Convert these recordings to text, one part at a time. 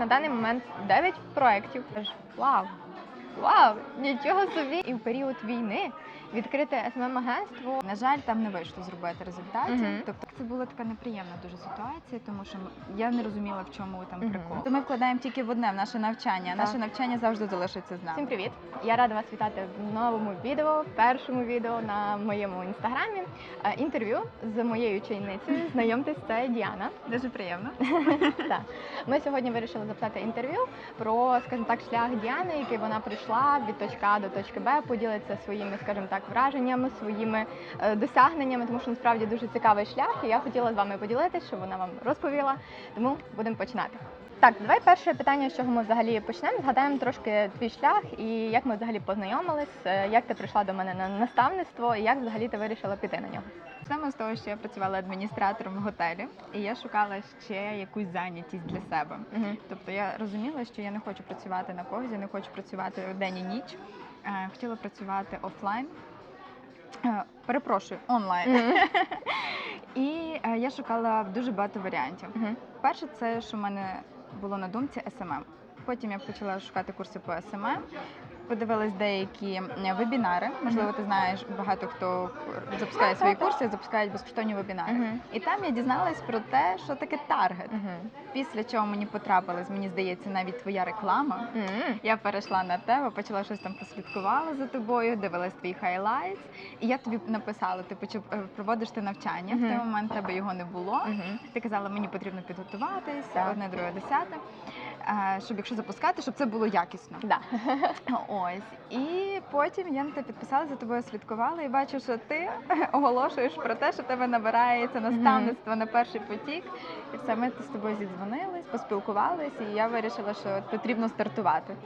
на даний момент 9 проєктів. Вау! Вау! Нічого собі! І в період війни відкрити смм агентство На жаль, там не вийшло зробити результатів. Мгм. Тобто це була така неприємна дуже ситуація, тому що я не розуміла, в чому там Мгм. прикол. То ми вкладаємо тільки в одне в наше навчання. Наше навчання завжди залишиться з нами. Всім привіт! Я рада вас вітати в новому відео, першому відео на моєму інстаграмі. Е, Інтерв'ю з моєю чайницею. Знайомтесь, це Діана. Дуже приємно. Так. Ми сьогодні вирішили запитати інтерв'ю про, скажімо так, шлях Діани, який вона прийшла від точки А до точки Б, поділиться своїми, скажімо так, враженнями, своїми е, досягненнями, тому що насправді дуже цікавий шлях. І я хотіла з вами поділитися, щоб вона вам розповіла. Тому будемо починати. Так, давай перше питання, з чого ми взагалі почнемо. Згадаємо трошки твій шлях і як ми взагалі познайомились, е, як ти прийшла до мене на наставництво, і як взагалі ти вирішила піти на нього. Саме з того, що я працювала адміністратором в готелі, і я шукала ще якусь зайнятість для себе. Угу. Тобто я розуміла, що я не хочу працювати на когось, я не хочу працювати день і ніч. Е, Хотіла працювати офлайн. Е, Перепрошую, онлайн. І е, я шукала дуже багато варіантів. Угу. Перше, це що в мене було на думці SMM. Потім я почала шукати курси по SMM, подивилась деякі вебінари. Можливо, ти знаєш, багато хто запускає свої курси, запускають безкоштовні вебінари. Мгм. І там я дізналась про те, що таке таргет. Угу. Після чого мені потрапилась, мені здається, навіть твоя реклама. Я перейшла на тебе, почала щось там послідкувала за тобою, дивилась твій хайлайтс, і я тобі написала, типу, чи е, проводиш ти навчання. В той момент тебе його не було. Угу. Ти казала, мені потрібно підготуватись, Так. одне, друге, десяте. Щоб якщо запускати, щоб це було якісно. Да. Ось. І потім я на тебе підписала, за тобою слідкувала і бачу, що ти оголошуєш про те, що тебе набирається наставництво на перший потік. І все, ми з тобою зідзвонились, поспілкувались, і я вирішила, що потрібно стартувати.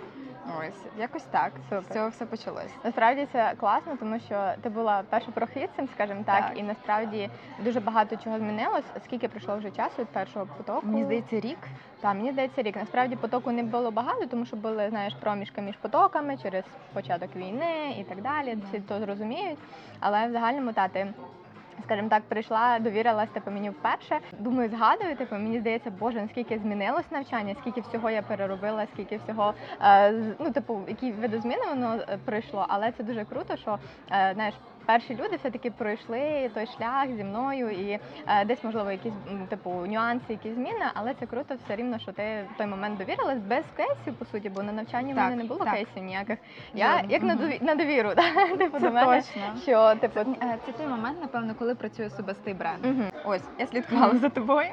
Ось, якось так. Супер. З цього все почалось. Насправді це класно, тому що ти була першопрохідцем, скажімо так, Так. і насправді дуже багато чого змінилось. Скільки пройшло вже часу від першого потоку? Мені здається, рік. Так, мені здається, рік. Насправді потоку не було багато, тому що були, знаєш, проміжки між потоками через початок війни і так далі. Всі то зрозуміють. Але в загальному та ти. Скажімо так, прийшла, довірилась типу, мені вперше. Думаю, згадую, типу, мені здається, боже, наскільки змінилось навчання, скільки всього я переробила, скільки всього, е, ну, типу, які видозміни воно е, пройшло. Але це дуже круто, що е, знаєш, перші люди все-таки пройшли той шлях зі мною, і е, десь, можливо, якісь типу нюанси, якісь зміни, але це круто все рівно, що ти в той момент довірилась без кейсів, по суті, бо на навчанні в мене не було так. кейсів ніяких. Я Жодних. як на дові- на довіру, да, типу, Це до мене, точно. що типу. Е, Це той момент, напевно, коли працює особистий бренд. Мгм. Ось, я слідкувала за тобою,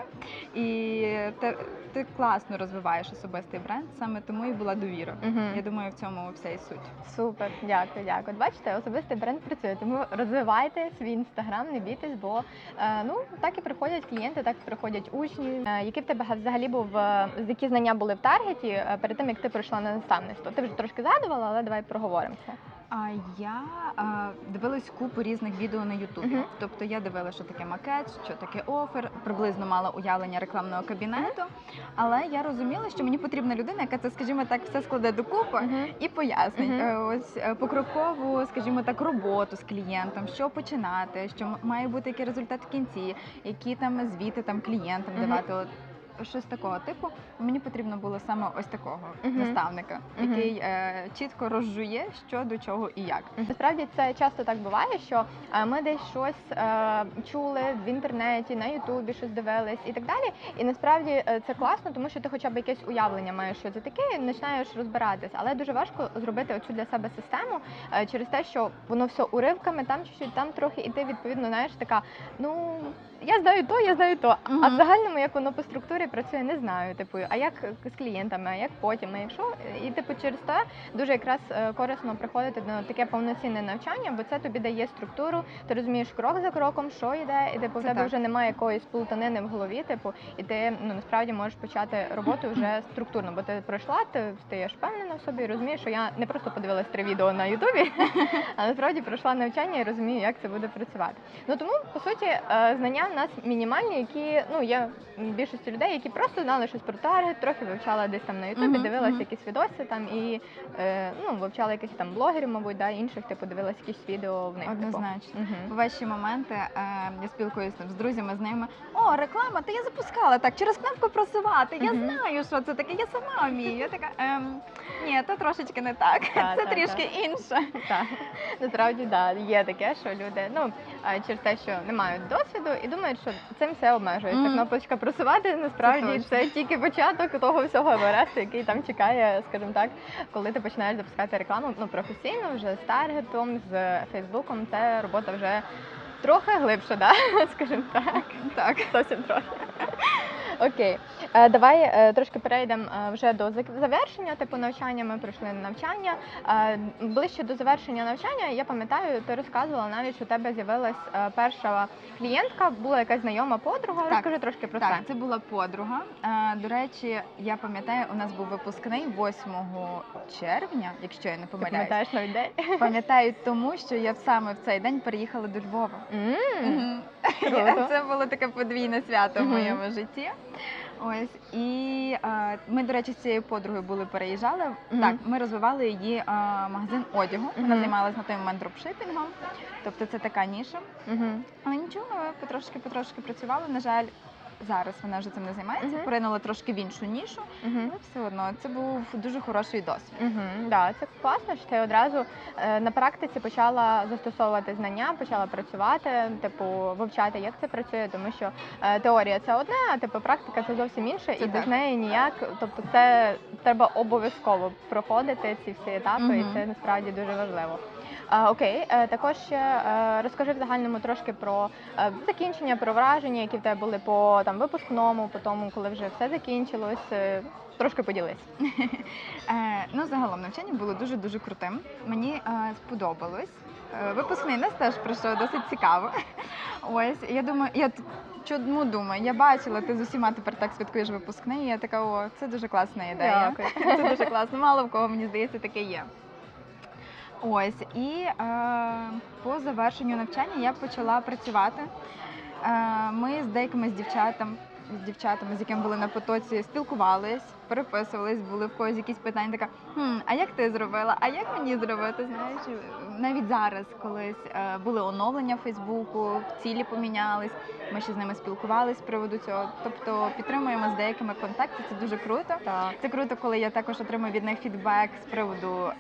і ти, ти класно розвиваєш особистий бренд, саме тому і була довіра. Мгм. Я думаю, в цьому вся і суть. Супер, дякую, дякую. Бачите, особистий бренд працює, тому розвивайте свій інстаграм, не бійтесь, бо е, ну так і приходять клієнти, так і приходять учні. Е, які в тебе взагалі був е, які знання були в таргеті е, перед тим, як ти прийшла на наставництво? Ти вже трошки згадувала, але давай проговоримо це. А я а, дивилась купу різних відео на Ютубі. Мгм. Тобто я дивилася, що таке макет, що таке офер, приблизно мала уявлення рекламного кабінету. Але я розуміла, що мені потрібна людина, яка це, скажімо так, все складе докупи. І пояснить Мгм. Е, ось е, покрокову, скажімо так, роботу з клієнтом, що починати, що м- має бути який результат в кінці, які там звіти там клієнтам Мгм. давати. От щось такого типу. Мені потрібно було саме ось такого Мгм. наставника, Мгм. який е, чітко розжує, що до чого і як. Насправді це часто так буває, що е, ми десь щось е, чули в інтернеті, на Ютубі щось дивились і так далі. І насправді е, це класно, тому що ти хоча б якесь уявлення маєш, що це таке, і починаєш розбиратись. Але дуже важко зробити оцю для себе систему е, через те, що воно все уривками, там чуть-чуть, там трохи, і ти відповідно знаєш така, ну. Я знаю то, я знаю то. А в загальному, як воно по структурі працює, не знаю. Типу, а як з клієнтами, а як потім, а якщо і типу через те дуже якраз е, корисно приходити на таке повноцінне навчання, бо це тобі дає структуру. Ти розумієш крок за кроком, що йде, і типу в тебе так. вже немає якоїсь плутанини в голові. Типу, і ти ну насправді можеш почати роботу вже структурно, бо ти пройшла, ти стаєш впевнена в собі, розумієш, що я не просто подивилась три відео на Ютубі, а насправді пройшла навчання і розумію, як це буде працювати. Ну тому по суті е, знання нас мінімальні, які ну є більшості людей, які просто знали щось про таргет, трохи вивчала десь там на Ютубі, Мгм, дивилася мгм. якісь відоси там і е, ну, вивчала якихось там блогерів, мабуть, да, інших, типу, дивилася якісь відео в них. типу. Однозначно. Мгм. Бувають ще моменти, е, я спілкуюся там з друзями, з ними. О, реклама, та я запускала так, через кнопку просувати. Я знаю, що це таке, я сама вмію. Я така, ем, ні, то трошечки не так. Та, це та, трішки інше. Так, насправді да, є таке, що люди ну через те, що не мають досвіду і думають, що цим все обмежується. Mm. Кнопочка просувати насправді Це це, тільки початок того всього Евересту, який там чекає, скажімо так, коли ти починаєш запускати рекламу ну професійно, вже з таргетом, з Фейсбуком. Це робота вже трохи глибше, да? скажімо так. Так. Зовсім трохи. Окей, Е, давай е, трошки перейдемо е, вже до зак- завершення. Типу навчання. Ми пройшли на навчання. Е, Ближче до завершення навчання, я пам'ятаю, ти розказувала навіть, що у тебе з'явилась е, перша клієнтка, була якась знайома подруга. Так. Розкажи трошки про Так, це. це була подруга. Е, До речі, я пам'ятаю, у нас був випускний 8 червня, якщо я не Ти помиляюсь. пам'ятаєш навіть день? Пам'ятаю тому, що я саме в цей день переїхала до Львова. М, Мгм. Круто. Це було таке подвійне свято в моєму житті. Ось і е, ми, до речі, з цією подругою були переїжджали. Мгм. Так, ми розвивали її е, магазин одягу. Вона Мгм. займалася на той момент дропшипінгом, тобто це така ніша. Мгм. Але нічого, ми потрошки потрошки працювали. На жаль, зараз вона вже цим не займається. Мгм. Поринула трошки в іншу нішу, але все одно це був дуже хороший досвід. Угу, да, це класно, що ти одразу е, на практиці почала застосовувати знання, почала працювати, типу вивчати, як це працює, тому що е, теорія це одне, а типу практика це зовсім інше, Це і без так. неї ніяк. Тобто, це треба обов'язково проходити ці всі етапи, і Мгм. це насправді дуже важливо. А, окей, е, також ще е, розкажи в загальному трошки про е, закінчення, про враження, які в тебе були по там випускному, по тому, коли вже все закінчилось. е, Трошки поділись. Е, ну, загалом навчання було дуже дуже крутим. Мені е, сподобалось. Випускний нас теж пройшов досить цікаво. Ось я думаю, я чому думаю, я бачила, ти з усіма тепер так святкуєш випускний. І я така, о, це дуже класна ідея. Дякую. Це дуже класно. Мало в кого мені здається таке є. Ось і е, по завершенню навчання я почала працювати. Е, ми з деякими з дівчатами, з дівчатами, з якими були на потоці, спілкувались, переписувались, були в когось якісь питання. Така хм, а як ти зробила? А як мені зробити? Знаєш, навіть зараз колись е, були оновлення Фейсбуку, цілі помінялись. Ми ще з ними спілкувались з приводу цього. Тобто підтримуємо з деякими контакти. Це дуже круто. Так. Це круто, коли я також отримую від них фідбек з приводу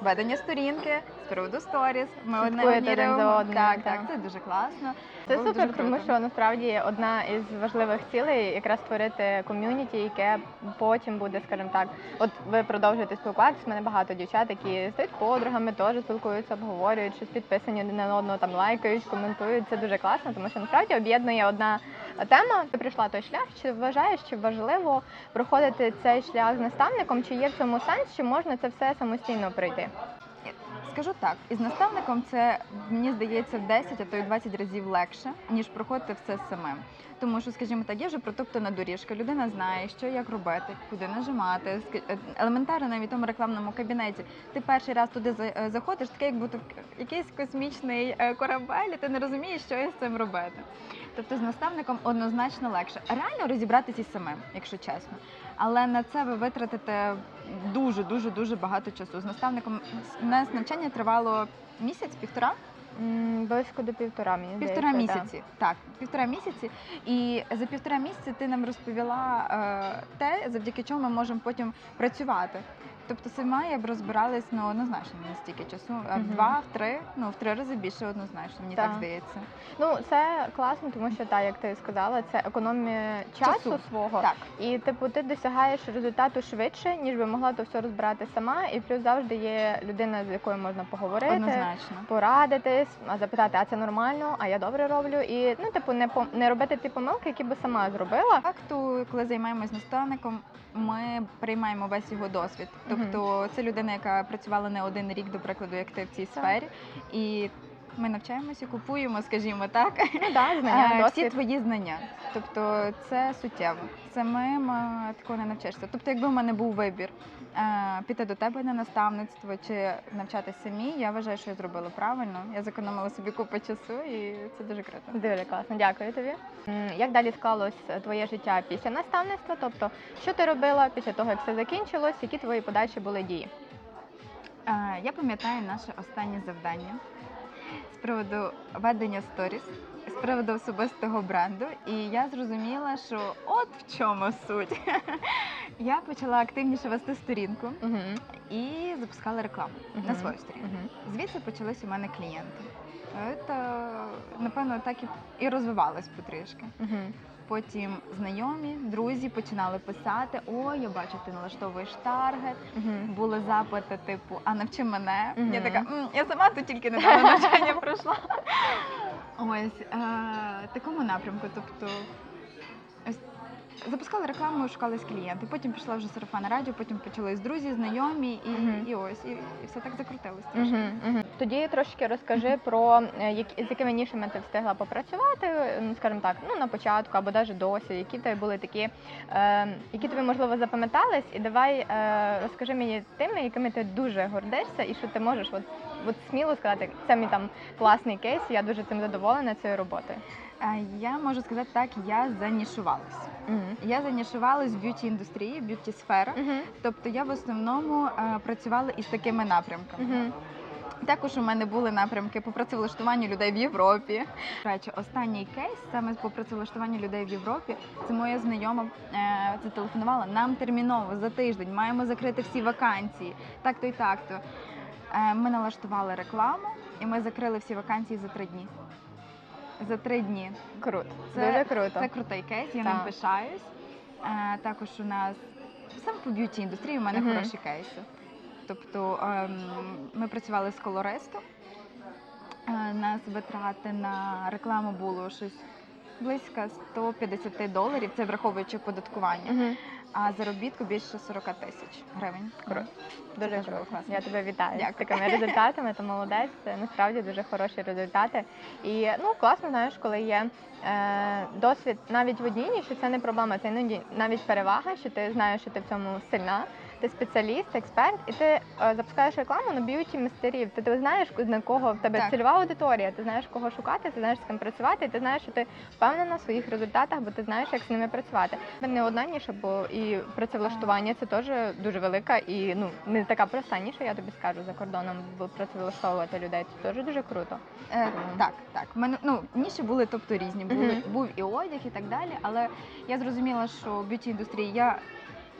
ведення сторінки, з приводу сторіс. Ми одне Слідкуєте за одним, Так, так. так, це дуже класно. Це Було супер, дуже тому круто. що насправді одна із важливих цілей якраз створити ком'юніті, яке потім буде, скажімо так, от ви продовжуєте спілкуватися. Мене багато дівчат, які стають подругами, теж спілкуються, обговорюють, щось підписані один на одного, там лайкають, коментують. Це дуже класно, тому що насправді об'єднує одна тема. Ти прийшла той шлях. Чи вважаєш, чи важливо проходити цей шлях з наставником? Чи є в цьому сенс, чи можна це все самостійно пройти? Скажу так, із наставником це мені здається в 10, а то й 20 разів легше, ніж проходити все самим. Тому що, скажімо так, є вже протоптана доріжка, людина знає, що як робити, куди нажимати. Е, Елементарно навіть в тому рекламному кабінеті. Ти перший раз туди е, заходиш, таке, як будто якийсь космічний е, корабель, і ти не розумієш, що із цим робити. Тобто з наставником однозначно легше. Реально розібратися із самим, якщо чесно. Але на це ви витратите дуже дуже дуже багато часу. З наставником у нас навчання тривало місяць-півтора. М, Близько до півтора мені Півтора здається, місяці. Так, півтора місяці. І за півтора місяці ти нам розповіла е, те, завдяки чому ми можемо потім працювати. Тобто сама я б розбиралась ну, однозначно не стільки часу, а в Мгм. два, в три, ну в три рази більше однозначно, мені так Так. здається. Ну, це класно, тому що так, як ти сказала, це економія часу, Часу. свого. Так. І типу ти досягаєш результату швидше, ніж би могла то все розбирати сама. І плюс завжди є людина, з якою можна поговорити, Однозначно. порадитись, а запитати, а це нормально, а я добре роблю. І ну, типу, не пом- не робити ті помилки, які би сама зробила. факту, коли займаємось наставником, ми приймаємо весь його досвід. Тобто це людина, яка працювала не один рік, до прикладу, як ти в цій сфері, і Ми навчаємося, купуємо, скажімо так, Ну да, знання, е, всі досвід. твої знання. Тобто це суттєво. Самим е, такого не навчишся. Тобто, якби в мене був вибір е, піти до тебе на наставництво чи навчатися самі, я вважаю, що я зробила правильно. Я зекономила собі купу часу, і це дуже круто. Дуже класно, дякую тобі. Як далі склалось твоє життя після наставництва? Тобто, що ти робила після того, як все закінчилось, які твої подальші були дії? Е, Я пам'ятаю наше останнє завдання приводу ведення сторіс, з приводу особистого бренду, і я зрозуміла, що от в чому суть. Я почала активніше вести сторінку і запускала рекламу на свою сторінку. Звідси почались у мене клієнти. Це, напевно, так і, і розвивалось потрішки. Потім знайомі, друзі починали писати: Ой, я бачу, ти налаштовуєш таргет. Угу. Були запити, типу, а навчи мене. Угу. Я така, «М, я сама тут тільки недавно навчання пройшла. Ось е, такому напрямку. Тобто запускала рекламу, шукались клієнти. Потім пішла вже сарафанне радіо, потім почались друзі, знайомі, і, Мгм. і ось, і, і все так закрутилось. Угу, угу. Тоді трошки розкажи про е, які, з якими нішами ти встигла попрацювати, ну, скажімо так, ну на початку або навіть досі, які тебе були такі, е, які тобі можливо запам'ятались, і давай е, розкажи мені тими, якими ти дуже гордишся, і що ти можеш от, от сміло сказати, це мій там класний кейс, я дуже цим задоволена цією роботою. Е, Я можу сказати так, я занішувалась. Угу. Я занішувалась в б'юті індустрії, б'юті сфера. Угу. Тобто я в основному е, працювала із такими напрямками. Угу. Також у мене були напрямки по працевлаштуванню людей в Європі. Речі, останній кейс саме по працевлаштуванню людей в Європі. Це моя знайома е, зателефонувала. Нам терміново за тиждень маємо закрити всі вакансії. Так то і так то. Е, ми налаштували рекламу і ми закрили всі вакансії за три дні. За три дні. Круто, Це- дуже круто. Це крутий кейс, я ним пишаюсь. Е, також у нас саме по б'юті індустрії у мене Мгм. хороші кейси. Тобто ем, ми працювали з колористом. Е, нас витрати на рекламу було щось близько 150 доларів, це враховуючи податкування, Угу. А заробітку більше 40 тисяч гривень. Круто. Дуже круто. класно. Я тебе вітаю з такими результатами. Ти молодець. Це насправді дуже хороші результати. І ну класно, знаєш, коли є е, досвід навіть в одній що це не проблема. Це іноді навіть перевага, що ти знаєш, що ти в цьому сильна. Ти спеціаліст, експерт, і ти е, запускаєш рекламу на б'юті мистерів. Ти, ти знаєш, на кого в тебе Так. цільова аудиторія, ти знаєш, кого шукати, ти знаєш з ким працювати, і ти знаєш, що ти впевнена в своїх результатах, бо ти знаєш, як з ними працювати. Не одна ніша, бо і працевлаштування це теж дуже велика і ну не така проста ніша, я тобі скажу за кордоном бо працевлаштовувати людей. Це теж дуже круто. Е, так, так. Мене ну ніші були, тобто різні. Були Мгм. був і одяг, і так далі. Але я зрозуміла, що в б'юті індустрії я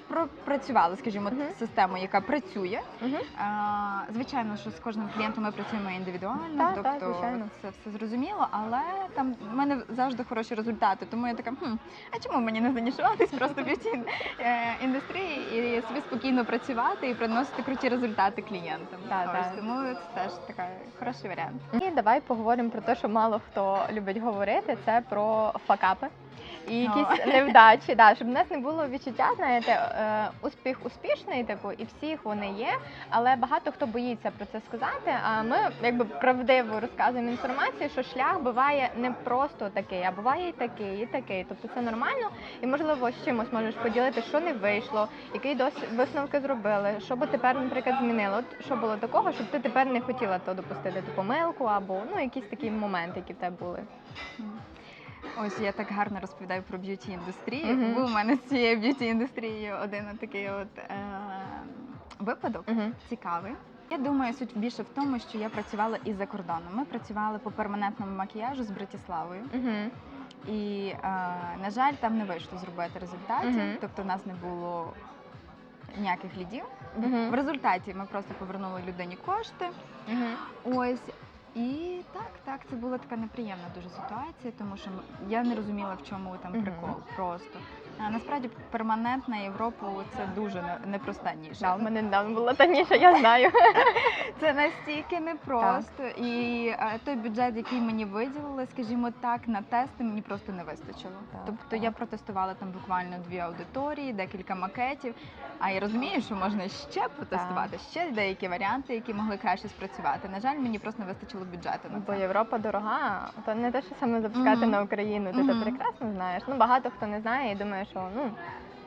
пропрацювала, скажімо, Мгм. систему, яка працює. Угу. А, звичайно, що з кожним клієнтом ми працюємо індивідуально, Так, так, тобто звичайно. це все зрозуміло, але там в мене завжди хороші результати. Тому я така, хм, а чому мені не занішуватись просто в б'юті е, індустрії і собі спокійно працювати і приносити круті результати клієнтам. Так, Ось, так. тому це теж така хороший варіант. І давай поговоримо про те, що мало хто любить говорити. Це про факапи. І якісь невдачі, да, щоб в нас не було відчуття, знаєте, е, успіх успішний, типу, і всіх вони є, але багато хто боїться про це сказати. А ми якби правдиво розказуємо інформацію, що шлях буває не просто такий, а буває і такий, і такий. Тобто це нормально, і можливо з чимось можеш поділити, що не вийшло, який досвід висновки зробили, що би тепер, наприклад, змінило. От що було такого, щоб ти тепер не хотіла то допустити ту помилку, або ну якісь такі моменти, які в тебе були. Ось я так гарно розповідаю про б'юті індустрію. Мгм. Був у мене з цією б'юті індустрією один такий от е, випадок Угу. цікавий. Я думаю, суть більше в тому, що я працювала і за кордоном. Ми працювали по перманентному макіяжу з Братіславою, Угу. і е, на жаль, там не вийшло зробити результатів. Мгм. Тобто, в нас не було ніяких лідів. Мгм. В результаті ми просто повернули людині кошти. Угу. Ось. І так, так, це була така неприємна дуже ситуація, тому що я не розуміла, в чому там прикол. Просто насправді перманент на Європу це дуже не- непроста ніша. Да, в мене недавно була та ніша, я знаю. Це настільки непросто. І е, той бюджет, який мені виділили, скажімо так, на тести мені просто не вистачило. Так, тобто так. я протестувала там буквально дві аудиторії, декілька макетів. А я розумію, що можна ще протестувати, ще деякі варіанти, які могли краще спрацювати. На жаль, мені просто не вистачило бюджету на Бо. Європа дорога, то не те, що саме запускати Мгм. на Україну. Ти Мгм. це прекрасно знаєш. Ну багато хто не знає і думає, що ну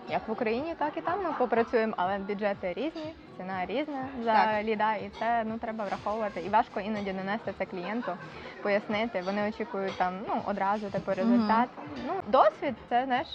як в Україні, так і там ми попрацюємо, але бюджети різні, ціна різна за Так. ліда, і це ну треба враховувати. І важко іноді донести це клієнту, пояснити. Вони очікують там ну одразу типу результат. Ну досвід це знаєш.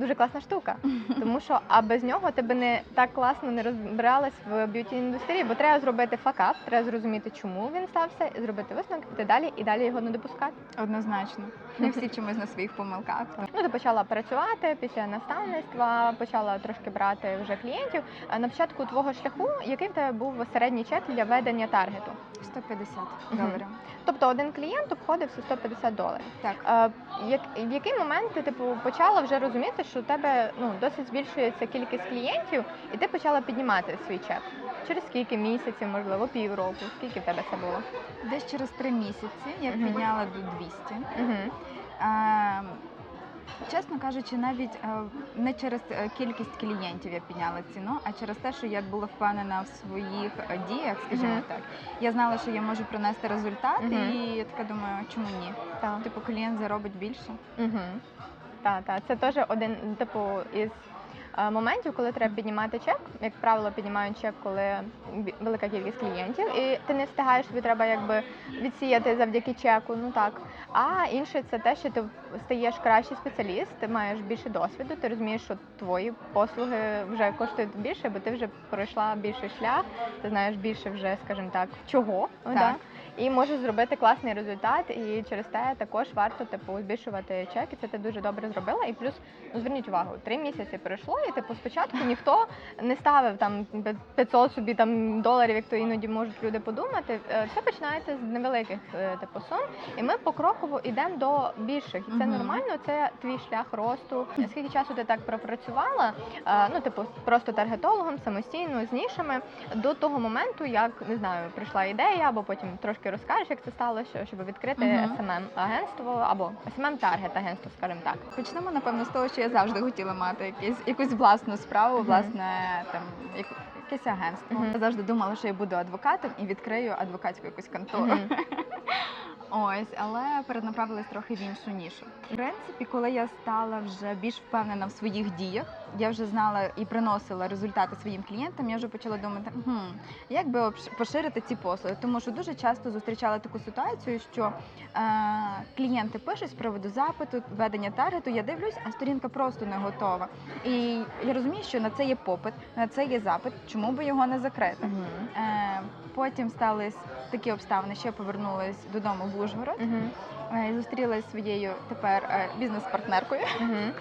Дуже класна штука, тому що а без нього ти би не так класно не розбиралась в б'юті індустрії, бо треба зробити факап, треба зрозуміти, чому він стався, зробити висновок, піти далі і далі його не допускати. Однозначно. Не всі чомусь на своїх помилках. Ну, ти почала працювати після наставництва, почала трошки брати вже клієнтів. На початку твого шляху, який в тебе був середній чек для ведення таргету? 150 Мгм. доларів. Тобто один клієнт обходився 150 доларів. Так. Як, в який момент ти типу почала вже розуміти, що у тебе ну досить збільшується кількість клієнтів, і ти почала піднімати свій чек? Через скільки місяців, можливо, півроку? Скільки в тебе це було? Десь через три місяці я Мгм. підняла до 200. Угу. Е, Чесно кажучи, навіть е, не через е, кількість клієнтів я підняла ціну, а через те, що я була впевнена в своїх е, діях, скажімо Мгм. так. Я знала, що я можу принести результат, Мгм. і я така думаю, чому ні? Так. Типу, клієнт заробить більше. Угу. Так, так. Це теж один типу із е, моментів, коли треба піднімати чек. Як правило, піднімають чек, коли бі- велика кількість клієнтів, і ти не встигаєш, тобі треба якби відсіяти завдяки чеку. Ну так. А інше це те, що ти стаєш кращий спеціаліст, ти маєш більше досвіду, ти розумієш, що твої послуги вже коштують більше, бо ти вже пройшла більший шлях, ти знаєш більше вже, скажімо так, чого. Так. Да? І можеш зробити класний результат. І через те також варто типу збільшувати чек, і це ти дуже добре зробила. І плюс ну зверніть увагу, три місяці пройшло, і типу спочатку ніхто не ставив там 500 собі там доларів, як то іноді можуть люди подумати. Е, Все починається з невеликих е, типу сум, і ми покроково йдемо до більших. І це Мгм. нормально. Це твій шлях росту. Скільки часу ти так пропрацювала? е, Ну, типу, просто таргетологом самостійно з нішами до того моменту, як не знаю, прийшла ідея, або потім трошки розкажеш, як це сталося, щоб відкрити Мгм. smm агентство або smm таргет агентство, скажімо так. Почнемо, напевно, з того, що я завжди хотіла мати якісь, якусь власну справу, Мгм. власне там як- якесь агентство. Мгм. Я завжди думала, що я буду адвокатом і відкрию адвокатську якусь контору. Мгм. Ось, але перенаправилась трохи в іншу нішу. В принципі, коли я стала вже більш впевнена в своїх діях, я вже знала і приносила результати своїм клієнтам. Я вже почала думати, хм, як би поширити ці послуги. Тому що дуже часто зустрічала таку ситуацію, що е, клієнти пишуть з приводу запиту, ведення таргету. Я дивлюсь, а сторінка просто не готова. І я розумію, що на це є попит, на це є запит. Чому би його не закрити? Мгм. Е, Потім стались такі обставини, що я повернулась додому в Ужгород е, і зустрілася своєю тепер е, бізнес-партнеркою Мгм.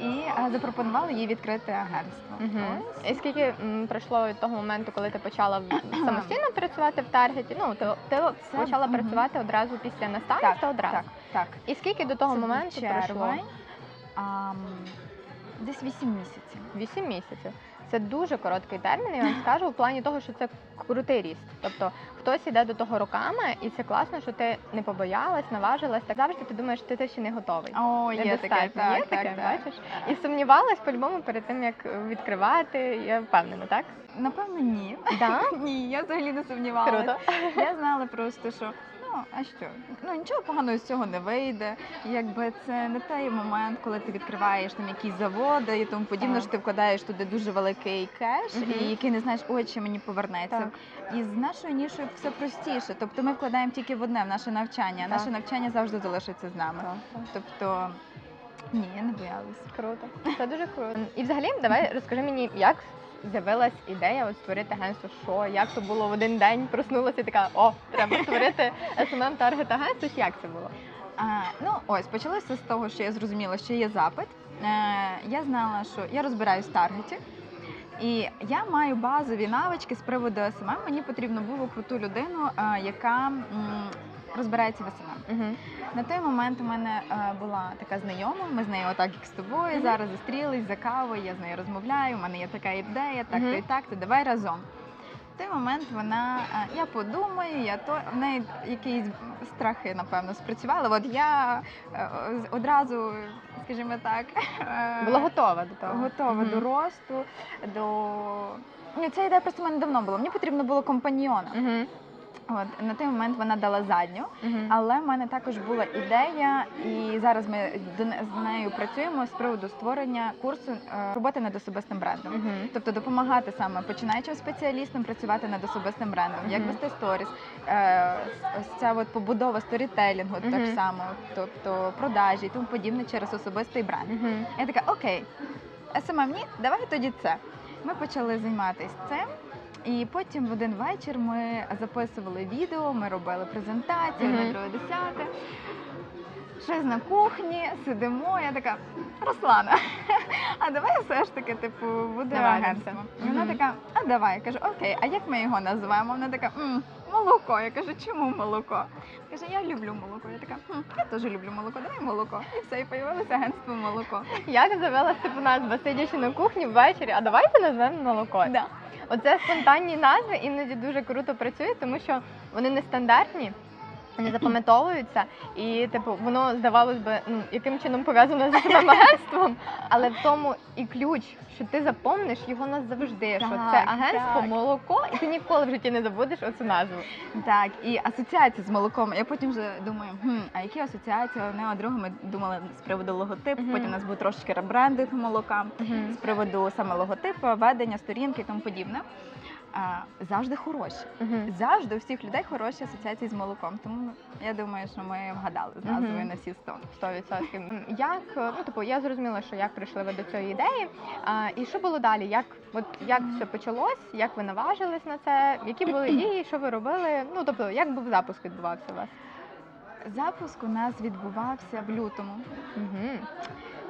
І запропонували їй відкрити агентство. Угу. Ось. І скільки м, пройшло від того моменту, коли ти почала самостійно працювати в таргеті? Ну ти, ти Це- почала мгм. працювати одразу після наставництва одразу. Так, так. І скільки до того Це був моменту пройшло? червень, а, м, десь 8 місяців. Вісім місяців. Це дуже короткий термін. Я вам скажу в плані того, що це крутий ріст. Тобто хтось іде до того роками, і це класно, що ти не побоялась, наважилась. Так завжди ти думаєш, що ти ще не готовий. О, є таке, так, Є так, таке, так. бачиш? І сумнівалась по-любому перед тим, як відкривати. Я впевнена, так? Напевно, ні. Да? Ні, я взагалі не сумнівалася. Круто. Я знала просто, що а що? Ну нічого поганого з цього не вийде. Якби це не той момент, коли ти відкриваєш там якісь заводи і тому подібне, що ти вкладаєш туди дуже великий кеш, Мгм. і який не знаєш, ой, чи мені повернеться. І з нашою нішою все простіше. Тобто ми вкладаємо тільки в одне в наше навчання. а Так. Наше навчання завжди залишиться з нами. Так, так. Тобто ні, я не боялась. Круто. Це дуже круто. І взагалі, давай розкажи мені, як з'явилась ідея от створити агентство, що як то було в один день, проснулася і така, о, треба створити SMM таргет агентство. Як це було? А, ну ось почалося з того, що я зрозуміла, що є запит. Е, я знала, що я розбираюсь в таргеті. І я маю базові навички з приводу СММ. Мені потрібно було круту людину, е, яка розбирається в СММ. Мгм. На той момент у мене е, була така знайома. Ми з нею, отак як з тобою, Мгм. зараз зустрілись за кавою. Я з нею розмовляю. У мене є така ідея, так Мгм. то і так, то давай разом. В той момент вона, е, я подумаю, я то в неї якісь страхи, напевно, спрацювали. От я е, одразу, скажімо так, Була готова до того. готова Мгм. до росту, до ну, ця ідея просто в мене давно була. Мені потрібно було компаньйона. Мгм. От на той момент вона дала задню. Але в мене також була ідея, і зараз ми з нею працюємо з приводу створення курсу е, роботи над особистим брендом. Тобто допомагати саме починаючим спеціалістам працювати над особистим брендом, як Мгм. вести сторіс, е, ось ця от побудова сторітелінгу, так само, тобто продажі і тому подібне через особистий бренд. Я така, окей, СММ ні, давай тоді це. Ми почали займатися цим. І потім в один вечір ми записували відео, ми робили презентацію, одне, друге, десяте. Щось на кухні, сидимо, я така, Руслана, а давай все ж таки, типу, буде агентство. І вона така, а давай. Я кажу, окей, а як ми його назвемо? Вона така, «М, молоко. Я кажу, чому молоко? Каже, я люблю молоко. Я така, «Хм, я теж люблю молоко, давай молоко. І все, і появилося агентство молоко. Як з'явилася типу назва, сидячи на кухні ввечері, а давайте назвемо молоко. Да. Оце спонтанні назви іноді дуже круто працюють, тому що вони нестандартні. Вони запам'ятовуються, і типу воно здавалось би, ну яким чином пов'язано з агентством, але в тому і ключ, що ти запомниш його назавжди. що це Так, агентство так. молоко, і ти ніколи в житті не забудеш оцю назву. Так, і асоціації з молоком. Я потім вже думаю, хм, а які асоціації одне друге ми думали з приводу логотипу. Мгм. Потім у нас був трошечки ребрендинг молока з приводу саме логотипу, ведення, сторінки і тому подібне. А, завжди хороші. Мгм. Завжди у всіх людей хороші асоціації з молоком. Тому я думаю, що ми вгадали з назвою Мгм. на всі сто. 100%. Як е, ну типу, я зрозуміла, що як прийшли ви до цієї ідеї. А, і що було далі? Як от як все почалось? Як ви наважились на це? Які були дії? Що ви робили? Ну тобто, як був запуск відбувався у вас? Запуск у нас відбувався в лютому. Угу.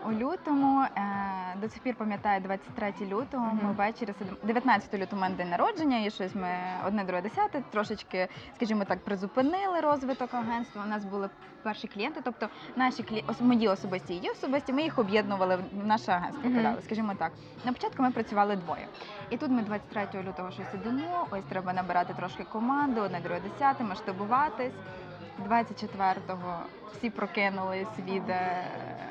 У лютому е, до цих пір пам'ятаю 23 лютого. Ми ввечері сидимо 19 лютого у мене день народження, і щось ми одне друге десяте трошечки, скажімо так, призупинили розвиток агентства. У нас були перші клієнти, тобто наші клі... мої особисті і її особисті. Ми їх об'єднували в наше агентство. Мгм. Кидали, скажімо так. На початку ми працювали двоє. І тут ми 23 лютого щось сидимо. Ось треба набирати трошки команду, одне друге десяте, масштабуватись. 24-го всі прокинулись від е,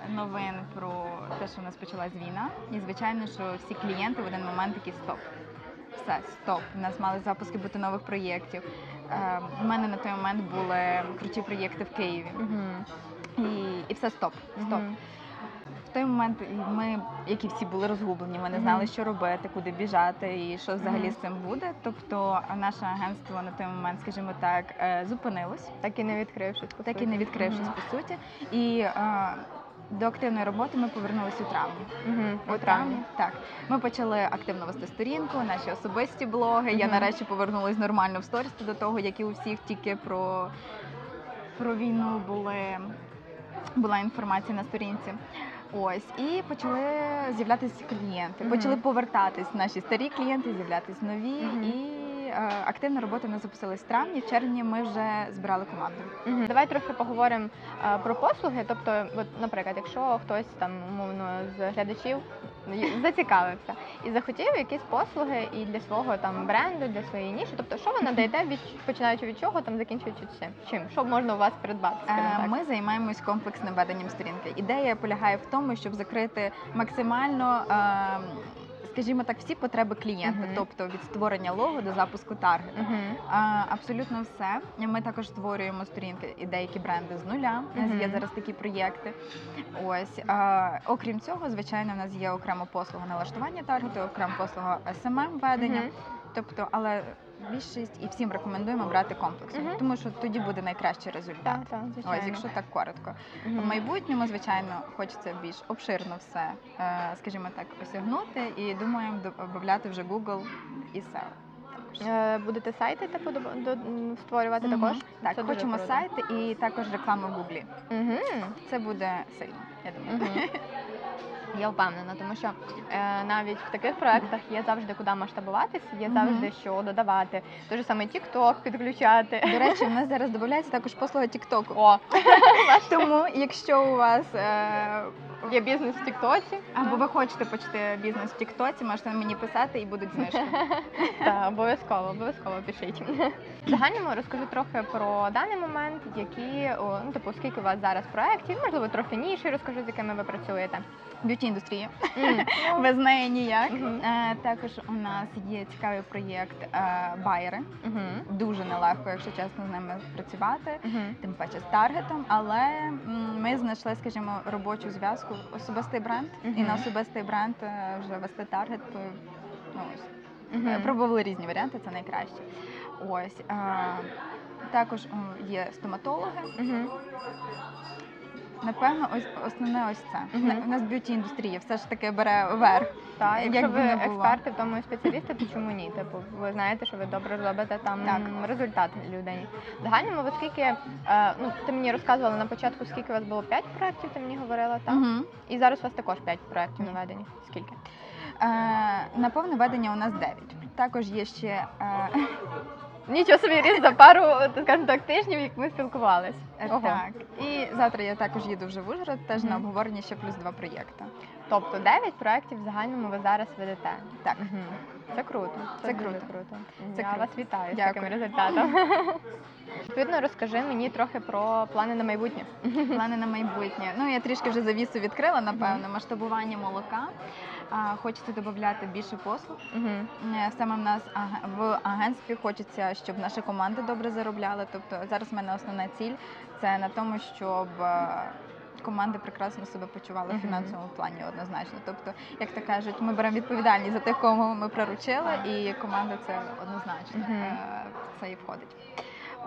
новин про те, що в нас почалась війна. І звичайно, що всі клієнти в один момент такі стоп. Все, стоп. У нас мали запуски бути нових проєктів. Е, У мене на той момент були круті проєкти в Києві. Угу. І, і все стоп. Стоп. В той момент ми, як і всі були розгублені, ми не знали, що робити, куди біжати і що взагалі з цим буде. Тобто наше агентство на той момент, скажімо так, е, зупинилось Так і не відкрившись. по так і не відкрившись по суті. І е, до активної роботи ми повернулися у травні. Мгм. У травні так ми почали активно вести сторінку, наші особисті блоги. Я Мгм. нарешті повернулася нормально в сторіс до того, як і у всіх тільки про, про війну були, була інформація на сторінці. Ось і почали з'являтися клієнти. Почали повертатись наші старі клієнти, з'являтись нові. І е, активна робота у нас запустилась в травні. В червні ми вже збирали команду. Мгм. Давай трохи поговоримо е, про послуги. Тобто, от, наприклад, якщо хтось там умовно з глядачів зацікавився і захотів якісь послуги і для свого там бренду, для своєї ніші, тобто, що ви надаєте від починаючи від чого, там закінчуючи чим? Чим? Що можна у вас придбати? Е, так? Ми займаємось комплексним веденням сторінки. Ідея полягає в тому, щоб закрити максимально. Скажімо так, всі потреби клієнта, Мгм. тобто від створення лого до запуску таргету. Мгм. А, абсолютно все. Ми також створюємо сторінки і деякі бренди з нуля. У нас є зараз такі проєкти. Ось а, окрім цього, звичайно, у нас є окрема послуга налаштування таргету, окрема послуга SMM ведення. Мгм. Тобто, але більшість і всім рекомендуємо брати комплексно, Мгм. тому що тоді буде найкращий результат. Так, так, звичайно. Ось, якщо так коротко. Мгм. В майбутньому, звичайно, хочеться більш обширно все, е, скажімо так, осягнути, і думаємо додати вже Google і SEO. Е, Будете сайти типу до- до- м, створювати також? Так, Це дуже хочемо круто. сайти і також рекламу в Гуглі. Мгм. Це буде сильно, я думаю. Мгм. Я впевнена, тому що е, навіть в таких проектах є завжди куди масштабуватись, є завжди що додавати. Той же самий TikTok підключати. До речі, в нас зараз додається також послуга TikTok. О, Тому, якщо у вас е, є бізнес в Тіктоці. або ви хочете почати бізнес в Тіктоці, можете мені писати і будуть знижки. Так, обов'язково, обов'язково пишіть. В загальному розкажу трохи про даний момент, які о, ну типу, скільки у вас зараз проєктів, можливо, трохи ніше розкажу, з якими ви працюєте. Б'юті індустрія. Без неї ніяк. Е, також у нас є цікавий проєкт е, байери. Дуже нелегко, якщо чесно, з ними працювати. Тим паче з таргетом, але м, ми знайшли, скажімо, робочу зв'язку, особистий бренд, і на особистий бренд е, вже вести таргет. Ну, ось. Е, Пробували різні варіанти, це найкраще. Ось. е, також є стоматологи. Мгм. Напевно, ось основне ось це. Мгм. У нас б'юті індустрія все ж таки бере верх. Як якщо би ви не було. експерти в тому і спеціалісти, то чому ні? Типу, ви знаєте, що ви добре робите там Так. результат людині. В загальному, ви скільки е, ну ти мені розказувала на початку, скільки у вас було п'ять проєктів, ти мені говорила, так? Угу. І зараз у вас також п'ять проєктів Ні. наведені. Скільки? Е, на повне ведення у нас 9. Також є ще е, Нічого собі ріс за пару, скажімо так, тижнів, як ми спілкувались. Ого. так. І завтра я також їду вже в Ужгород, теж на обговорення ще плюс два проєкти. Тобто 9 проєктів в загальному ви зараз ведете. Так. Це круто. Це дуже круто. круто. Це Я круто. вас вітаю з Дякую. таким результатом. Відповідно, розкажи мені трохи про плани на майбутнє. Плани на майбутнє. Ну я трішки вже завісу відкрила, напевно, масштабування молока. А, хочеться додати більше послуг. Е, Саме в нас в агентстві хочеться, щоб наша команда добре заробляла. Тобто зараз в мене основна ціль це на тому, щоб е, команди прекрасно себе почували в фінансовому плані однозначно. Тобто, як то кажуть, ми беремо відповідальність за тих, кого ми приручили, і команда це однозначно е, в це і входить.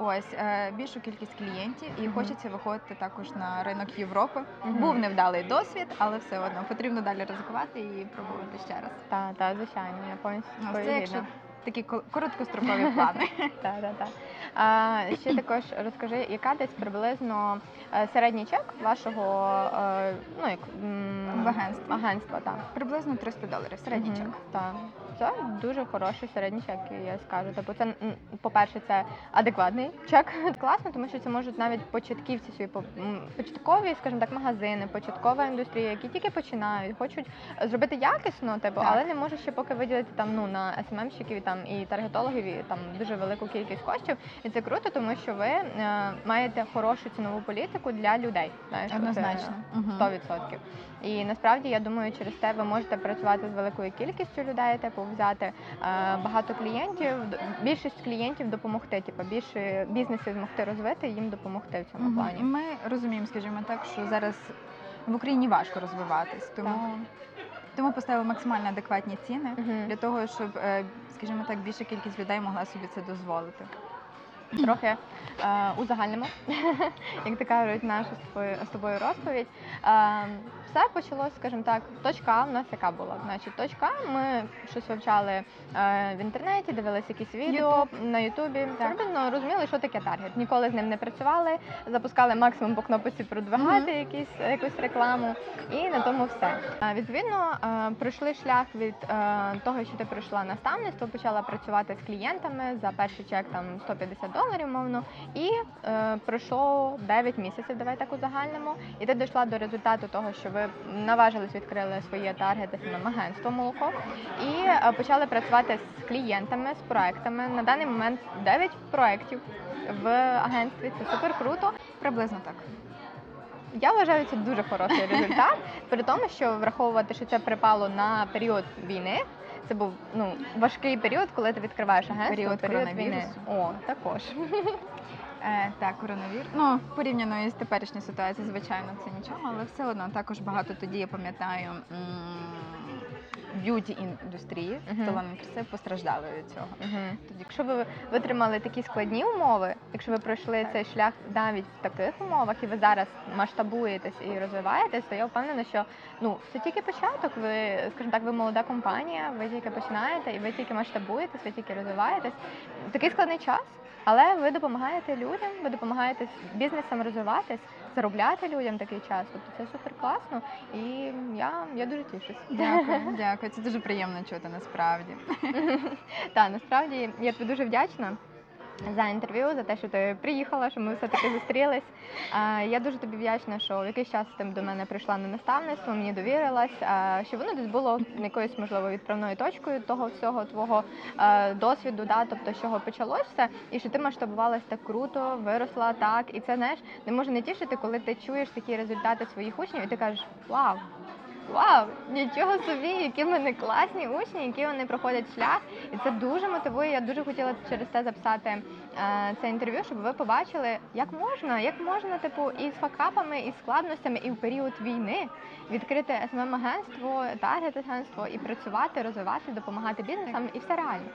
Ось е, більшу кількість клієнтів, і хочеться виходити також на ринок Європи. Мгм. Був невдалий досвід, але все одно потрібно далі ризикувати і пробувати ще раз. Так, та, звичайно, я повністю це якщо згідна. Такі ко- короткострокові плани. Так, так, так. А, ще також розкажи, яка десь приблизно е, середній чек вашого е, ну, як, м, В агентства так. Приблизно 300 доларів, середній чек. Так. Це дуже хороший середній чек, я скажу. Тобто, це м, по-перше, це адекватний чек. Класно, тому що це можуть навіть початківці свої по- м, початкові, скажімо так, магазини, початкова індустрія, які тільки починають, хочуть зробити якісно, типу, Так. але не можуть ще поки виділити там ну на СММщиків і там і таргетологів і там дуже велику кількість коштів. І це круто, тому що ви е, маєте хорошу цінову політику для людей. Знаєш, е, Однозначно. 100%. І насправді я думаю, через те ви можете працювати з великою кількістю людей, типу взяти е, багато клієнтів, більшість клієнтів допомогти, типу більше бізнесів змогти розвити, їм допомогти в цьому плані. ми розуміємо, скажімо так, що зараз в Україні важко розвиватись, тому, тому поставили максимально адекватні ціни Мгм. для того, щоб, скажімо так, більша кількість людей могла собі це дозволити. Трохи узагальнимо, як то кажуть, нашу з тобою, розповідь. Е, все почалось, скажімо так, точка в нас яка була. Значить, точка ми щось вивчали е, в інтернеті, дивилися якісь відео на Ютубі. Приблизно розуміли, що таке таргет. Ніколи з ним не працювали, запускали максимум по кнопці продвигати якісь, якусь рекламу, і на тому все. Е, відповідно, е, пройшли шлях від е, того, що ти прийшла наставництво, почала працювати з клієнтами за перший чек там 150 доларів, мовно, і е, пройшло 9 місяців. Давай так узагальнимо. І ти дійшла до результату того, що ви наважились відкрили своє таргети саме молоко і е, почали працювати з клієнтами, з проектами. На даний момент 9 проєктів в агентстві. Це супер круто. Приблизно так. Я вважаю це дуже хороший результат, при тому, що враховувати, що це припало на період війни. Це був ну важкий період, коли ти відкриваєш агентство. Період війни. коронавірусу. О, також. Е, так, коронавір. Ну, порівняно із теперішньою ситуацією, звичайно, це нічого, але все одно також багато тоді я пам'ятаю. Б'юті індустрії, Мгм. салони краси постраждали від цього. Мгм. Якщо ви витримали такі складні умови, якщо ви пройшли Так. цей шлях навіть в таких умовах, і ви зараз масштабуєтесь і розвиваєтесь, то я впевнена, що ну це тільки початок. Ви, скажімо так, ви молода компанія, ви тільки починаєте, і ви тільки масштабуєтесь, ви тільки розвиваєтесь. Такий складний час, але ви допомагаєте людям, ви допомагаєте бізнесам розвиватись. заробляти людям такий час. Тобто це супер класно, і я, я дуже тішусь. Дякую, дякую. Це дуже приємно чути насправді. Так, насправді я тобі дуже вдячна. За інтерв'ю, за те, що ти приїхала, що ми все-таки зустрілись. Я дуже тобі вдячна, що в якийсь час ти до мене прийшла на наставництво, мені довірилась, що воно десь було якоюсь можливо відправною точкою того всього твого досвіду, да, тобто з чого почалось все, і що ти масштабувалась так круто, виросла так. І це знаєш, не може не тішити, коли ти чуєш такі результати своїх учнів, і ти кажеш Вау! Вау, нічого собі, які в мене класні учні, які вони проходять шлях, і це дуже мотивує. Я дуже хотіла через це записати е, це інтерв'ю, щоб ви побачили, як можна, як можна, типу, і з факапами, і з складностями, і в період війни відкрити смм агентство таргет агентство і працювати, розвивати, допомагати бізнесам, і все реально.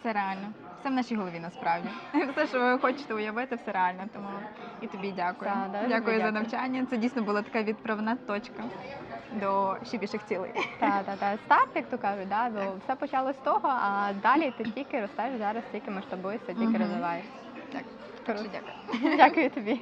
Все реально. Все в нашій голові насправді. Все, що ви хочете уявити, все реально. Тому і тобі дякую. Дуже дякую за дякую. навчання. Це дійсно була така відправна точка до ще більших цілей. Та та та старт, як то кажуть, да, до все почалось з того, а далі ти тільки ростеш зараз, тільки масштабуєшся, тільки розвиваєшся. Так, дуже дякую. Дякую тобі.